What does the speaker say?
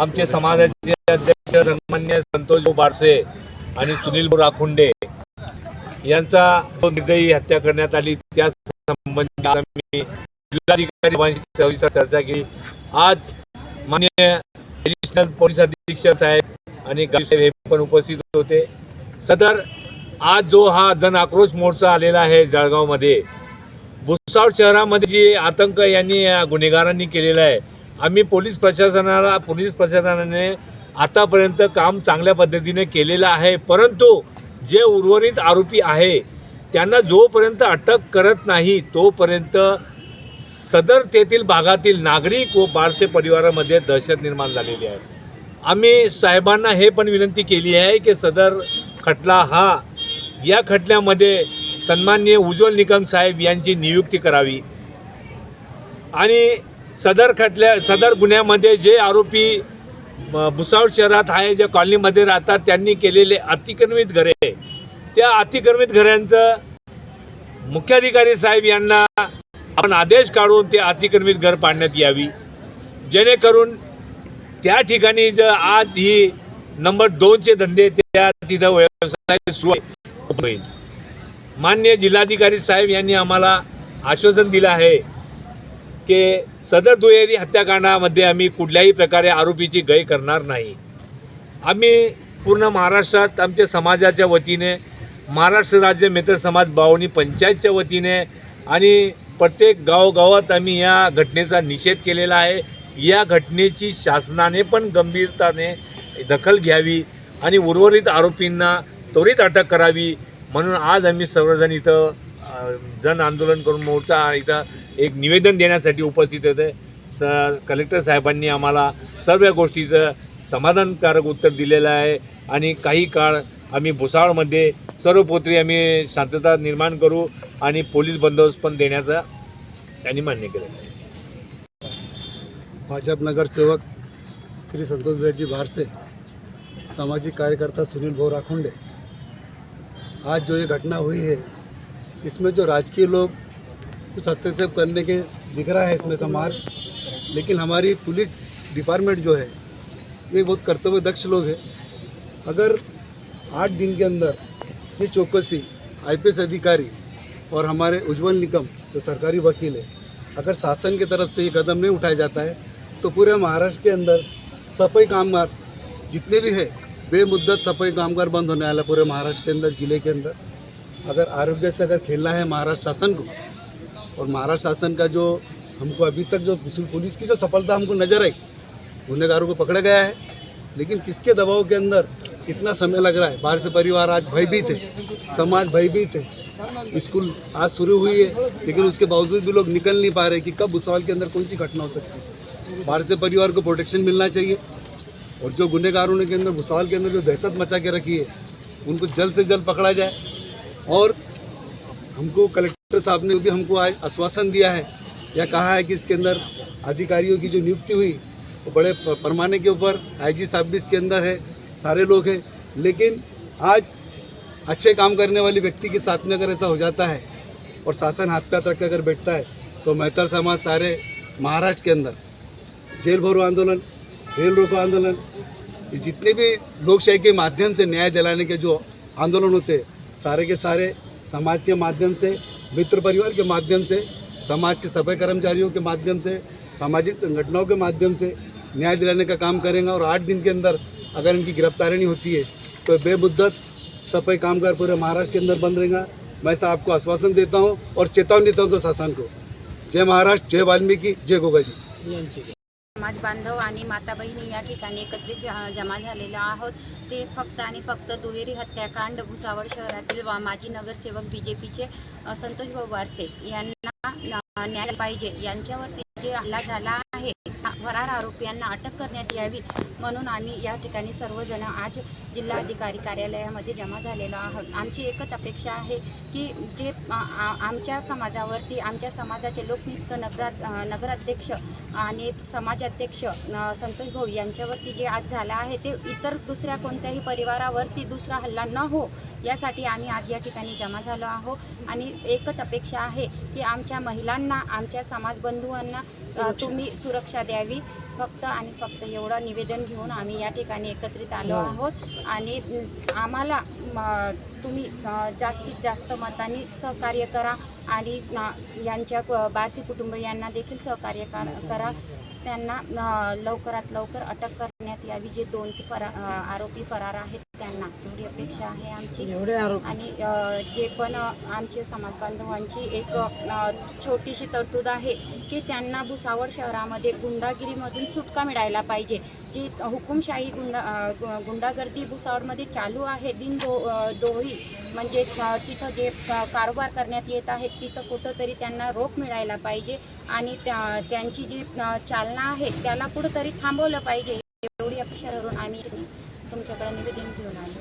आमचे समाजाचे अध्यक्ष सन्मान्य संतोषभाऊ बारसे आणि सुनील राखुंडे यांचा जो निर्दयी हत्या करण्यात आली त्या संबंधी आम्ही जिल्हाधिकारी सविस्तर चर्चा केली. आज मान्य ॲडिशनल पोलीस अधीक्षक साहेब आणि गावी हे पण उपस्थित होते. सदर आज जो हा जन आक्रोश मोर्चा आलेला आहे जळगावमध्ये भुसावळ शहरामध्ये जे आतंक यांनी गुन्हेगारांनी केलेला आहे आम्ही पोलीस प्रशासनाला पोलीस प्रशासनाने आतापर्यंत काम चांगल्या पद्धतीने केलेलं आहे. परंतु जे उर्वरित आरोपी आहे त्यांना जोपर्यंत अटक करत नाही तोपर्यंत सदर तेथील भागातील नागरिक व बारसे परिवारामध्ये दहशत निर्माण झालेली आहे. आम्ही साहेबांना हे पण विनंती केली आहे की सदर खटला हा या खटल्यामध्ये सन्माननीय उज्ज्वल निकम साहेब यांची नियुक्ती करावी. आणि सदर खटल्या सदर गुन्ह्यामध्ये जे आरोपी भुसावळ शहरात आहे जे कॉलनीमध्ये राहतात त्यांनी केलेले अतिक्रमित घरे. त्या अतिक्रमित घरांचं मुख्याधिकारी साहेब यांना आपण आदेश काढून ते अतिक्रमित घर पाडण्यात यावी. जेणेकरून त्या ठिकाणी जर आज ही नंबर दोनचे धंदे त्या तिथं व्यवसाय सुरू होईल. मान्य जिल्हाधिकारी साहेब यांनी आम्हाला आश्वासन दिलं आहे की सदर दुहेरी हत्याकांडामध्ये आम्ही कुठल्याही प्रकारे आरोपीची गय करणार नाही. आम्ही पूर्ण महाराष्ट्रात आमच्या समाजाच्या वतीने महाराष्ट्र राज्य मित्र समाज बावणी पंचायतच्या वतीने आणि प्रत्येक गावोगावात आम्ही या घटनेचा निषेध केलेला आहे. या घटनेची शासनाने पण गंभीरताने दखल घ्यावी आणि उर्वरित आरोपींना त्वरित अटक करावी म्हणून आज आम्ही सर्वजण इथं जन आंदोलन करून मोर्चा इथं एक निवेदन देण्यासाठी उपस्थित होते. तर कलेक्टर साहेबांनी आम्हाला सर्व गोष्टीचं समाधानकारक उत्तर दिलेलं आहे आणि काही काळ आम्ही भुसावळमध्ये सर्वपोत्री आम्ही शांतता निर्माण करू आणि पोलीस बंदोबस्त पण देण्याचा त्यांनी मान्य केलं भाजप नगरसेवक श्री संतोष भाईजी भारसे सामाजिक कार्यकर्ता सुनील भाऊ राखुंडे. आज जो ये घटना हुई है इसमें जो राजकीय लोग कुछ हस्तक्षेप करने के दिख रहा है इसमें समाज, लेकिन हमारी पुलिस डिपार्टमेंट जो है, ये बहुत कर्तव्य दक्ष लोग हैं। अगर आठ दिन के अंदर ये चौकसी आईपीएस अधिकारी और हमारे उज्जवल निगम, जो सरकारी वकील है, अगर शासन की तरफ़ से ये कदम नहीं उठाया जाता है तो पूरे महाराष्ट्र के अंदर सफ़ाई कामगार जितने भी है, बेमुद्दत सफ़ाई कामगार बंद होने वाला पूरे महाराष्ट्र के अंदर, ज़िले के अंदर। अगर आरोग्य से अगर खेलना है महाराष्ट्र शासन को, और महाराष्ट्र शासन का जो हमको अभी तक जो पुलिस की जो सफलता हमको नज़र आई, गुनहगारों को पकड़ा गया है, लेकिन किसके दबाव के अंदर इतना समय लग रहा है? बाहर से परिवार आज भयभीत है, समाज भयभीत है। स्कूल आज शुरू हुई है, लेकिन उसके बावजूद भी लोग निकल नहीं पा रहे कि कब भुसावल के अंदर कौन सी घटना हो सकती है। बाहर से परिवार को प्रोटेक्शन मिलना चाहिए, और जो गुनहगारों ने के अंदर भुसावल के अंदर जो दहशत मचा के रखी है, उनको जल्द से जल्द पकड़ा जाए। और हमको कलेक्टर साहब ने भी हमको आज आश्वासन दिया है, या कहा है कि इसके अंदर अधिकारियों की जो नियुक्ति हुई, वो बड़े पैमाने के ऊपर, आईजी साहब भी इसके अंदर है, सारे लोग हैं, लेकिन आज अच्छे काम करने वाले व्यक्ति के साथ में अगर ऐसा हो जाता है, और शासन हाथ पे रख के अगर बैठता है तो मेहतर समाज सारे महाराष्ट्र के अंदर, जेल भरो आंदोलन, रेल रोको आंदोलन जितने भी लोकशाही के माध्यम से न्याय दिलाने के जो आंदोलन होते हैं सारे के सारे समाज के माध्यम से, मित्र परिवार के माध्यम से, समाज के सफ़ाई कर्मचारियों के माध्यम से, सामाजिक संगठनों के माध्यम से न्याय दिलाने का काम करेंगे और आठ दिन के अंदर अगर इनकी गिरफ्तारी नहीं होती है तो बेमुद्दत सफ़ाई कामगार पूरे महाराष्ट्र के अंदर बंद रहेगा। मैं ऐसा आपको आश्वासन देता हूँ और चेतावनी देता हूँ तो शासन को। जय महाराष्ट्र, जय वाल्मीकि, जय गोगाजी। समाज बांधव आणि माता बहिणी या ठिकाणी एकत्रित जमा झालेलो आहोत. ते फक्त आणि फक्त दुहेरी हत्याकांड भुसावळ शहरातील वा- माजी नगरसेवक बी जे पीचे संतोष भाऊ वारसे यांना न्याय पाहिजे. यांच्यावरती जे हल्ला झाला फरार आरोपींना अटक करण्यात यावी म्हणून आम्ही या ठिकाणी सर्वजण आज जिल्हाधिकारी कार्यालयामध्ये जमा झालेलो आहोत. आमची एकच अपेक्षा आहे की जे आमच्या समाजावरती आमच्या समाजाचे लोकनियुक्त नगरा नगराध्यक्ष आणि समाजाध्यक्ष संतोष भाऊ यांच्यावरती जे आज झालं आहे ते इतर दुसऱ्या कोणत्याही परिवारावरती दुसरा हल्ला न हो यासाठी आम्ही आज या ठिकाणी जमा झालो आहोत. आणि एकच अपेक्षा आहे की आमच्या महिलांना आमच्या समाजबंधूंना तुम्ही सुरक्षा द्यावी. फक्त आणि फक्त एवढं निवेदन घेऊन आम्ही या ठिकाणी एकत्रित आलो आहोत. आणि आम्हाला तुम्ही जास्तीत जास्त मतांनी सहकार्य करा आणि यांच्या क- बारसी कुटुंबियांना देखील सहकार्य कर- करा. त्यांना लवकरात लवकर अटक करण्यात यावी जे दोन ती फरा आरोपी फरार आहेत त्यांना. एवढी अपेक्षा आहे आमची. आणि जे पण आमचे समाज बांधवांची एक छोटीशी तरतूद आहे की त्यांना भुसावळ शहरामध्ये गुंडागिरीमधून सुटका मिळायला पाहिजे. जी हुकुमशाही गुंडा गुंडागर्दी भुसावळमध्ये चालू आहे. दिन दो दोही म्हणजे तिथं जे कारभार करण्यात येत आहेत तिथं कुठंतरी त्यांना रोख मिळायला पाहिजे. आणि त्या त्यांची जी चालना आहे त्याला कुठंतरी थांबवलं पाहिजे. एवढी अपेक्षा धरून आम्ही तुमच्याकडे निवेदन घेऊन आलो.